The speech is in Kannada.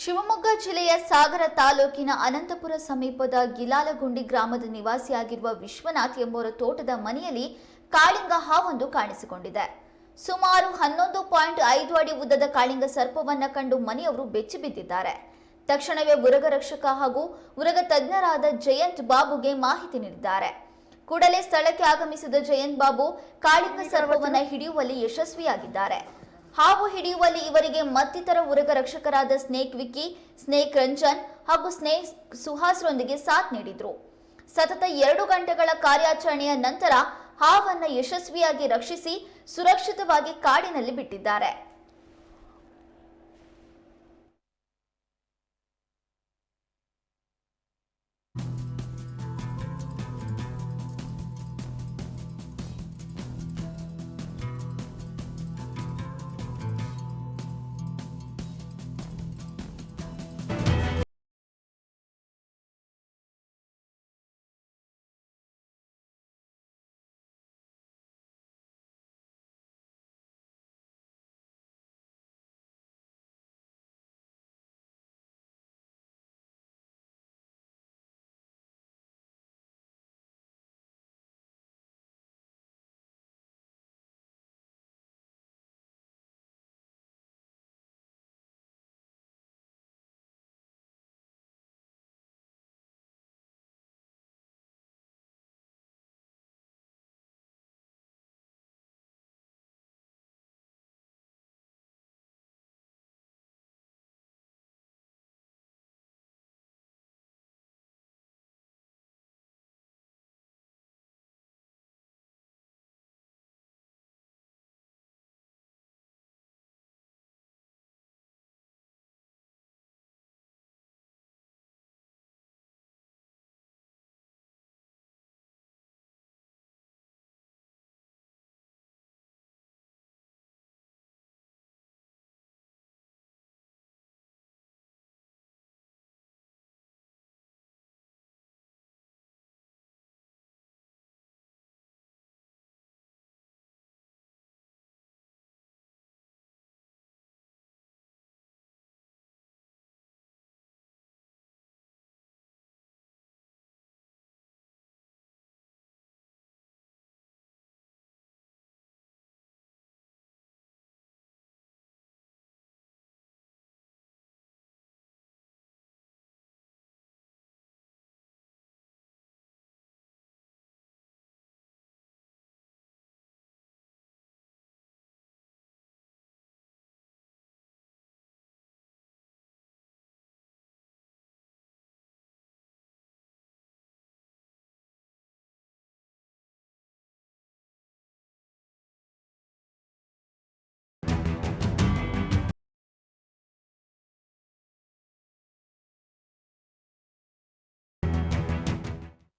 ಶಿವಮೊಗ್ಗ ಜಿಲ್ಲೆಯ ಸಾಗರ ತಾಲೂಕಿನ ಅನಂತಪುರ ಸಮೀಪದ ಗಿಲಾಲಗುಂಡಿ ಗ್ರಾಮದ ನಿವಾಸಿಯಾಗಿರುವ ವಿಶ್ವನಾಥ್ ಎಂಬುವರ ತೋಟದ ಮನೆಯಲ್ಲಿ ಕಾಳಿಂಗ ಹಾವೊಂದು ಕಾಣಿಸಿಕೊಂಡಿದೆ. ಸುಮಾರು ಹನ್ನೊಂದು ಪಾಯಿಂಟ್ ಐದು ಅಡಿ ಉದ್ದದ ಕಾಳಿಂಗ ಸರ್ಪವನ್ನ ಕಂಡು ಮನೆಯವರು ಬೆಚ್ಚಿ ಬಿದ್ದಿದ್ದಾರೆ. ತಕ್ಷಣವೇ ಉರಗ ರಕ್ಷಕ ಹಾಗೂ ಉರಗ ತಜ್ಞರಾದ ಜಯಂತ್ ಬಾಬುಗೆ ಮಾಹಿತಿ ನೀಡಿದ್ದಾರೆ. ಕೂಡಲೇ ಸ್ಥಳಕ್ಕೆ ಆಗಮಿಸಿದ ಜಯಂತ್ ಬಾಬು ಕಾಳಿಂಗ ಸರ್ಪವನ್ನ ಹಿಡಿಯುವಲ್ಲಿ ಯಶಸ್ವಿಯಾಗಿದ್ದಾರೆ. ಹಾವು ಹಿಡಿಯುವಲ್ಲಿ ಇವರಿಗೆ ಮತ್ತಿತರ ಉರಗ ರಕ್ಷಕರಾದ ಸ್ನೇಕ್ ವಿಕ್ಕಿ, ಸ್ನೇಕ್ ರಂಜನ್ ಹಾಗೂ ಸ್ನೇಕ್ ಸುಹಾಸ್ರೊಂದಿಗೆ ಸಾಥ್ ನೀಡಿದ್ರು. ಸತತ ಎರಡು ಗಂಟೆಗಳ ಕಾರ್ಯಾಚರಣೆಯ ನಂತರ ಹಾವನ್ನ ಯಶಸ್ವಿಯಾಗಿ ರಕ್ಷಿಸಿ ಸುರಕ್ಷಿತವಾಗಿ ಕಾಡಿನಲ್ಲಿ ಬಿಟ್ಟಿದ್ದಾರೆ.